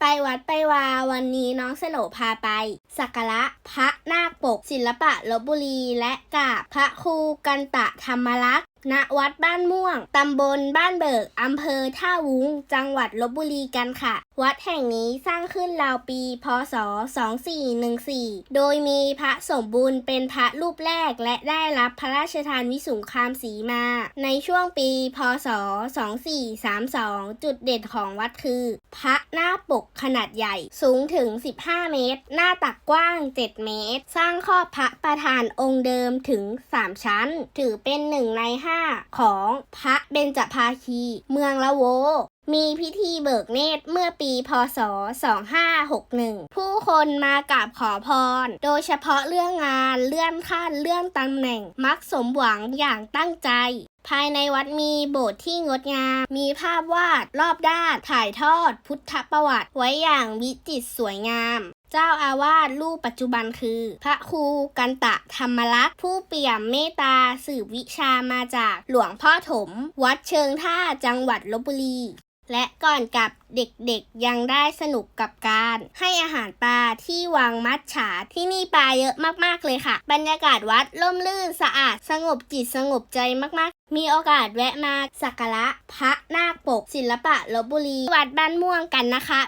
ไปวัดไปวาวันนี้น้องสโนพาไปสักการะพระนาคปก ศิลปะลบบุรี และกราบพระครูกันตะธรรมรักษ์ณวัดบ้านม่วง ตำบลบ้านเบิก อำเภอท่าวุ้ง จังหวัดลบบุรีกันค่ะ วัดแห่งนี้สร้างขึ้นราวปี พศ 2414 โดยมีพระสมบูรณ์เป็นพระรูปแรกและได้รับพระราชทานวิสุงคามสีมา ในช่วงปี พศ 2432 จุดเด่นของวัดคือ พระหน้าปกขนาดใหญ่ สูงถึง 15 เมตร หน้าตักกว้าง 7 เมตร สร้างครอบพระประธานองค์เดิมถึง 3 ชั้น ถือเป็นหนึ่งใน5ของพระเบญจภาคี เมืองละโว มีพิธีเบิกเนตรเมื่อปีพศ 2561 ผู้คนมากราบขอพร โดยเฉพาะเรื่องงานเลื่อนขั้นเลื่อนตำแหน่งมักสมหวังอย่างตั้งใจภายในวัดมีโบสถ์ที่งดงาม มีภาพวาดรอบด้านถ่ายทอดพุทธประวัติไว้อย่างวิจิตรสวยงาม เจ้าอาวาสรูปปัจจุบันคือ พระครูกันตะธรรมรักษ์ผู้เปี่ยมเมตตาสืบวิชามาจากหลวงพ่อถม วัดเชิงท่าจังหวัดลบบุรี และก่อนกลับเด็กๆยังได้สนุกกับการ ให้อาหารปลาที่วังมัดฉาที่นี่ปลาเยอะมากๆเลยค่ะ บรรยากาศวัดร่มรื่นสะอาดสงบจิตสงบใจมากๆ มีโอกาสแวะมาสักการะพระนาคปกศิลปะลบบุรี วัดบ้านม่วงกันนะคะ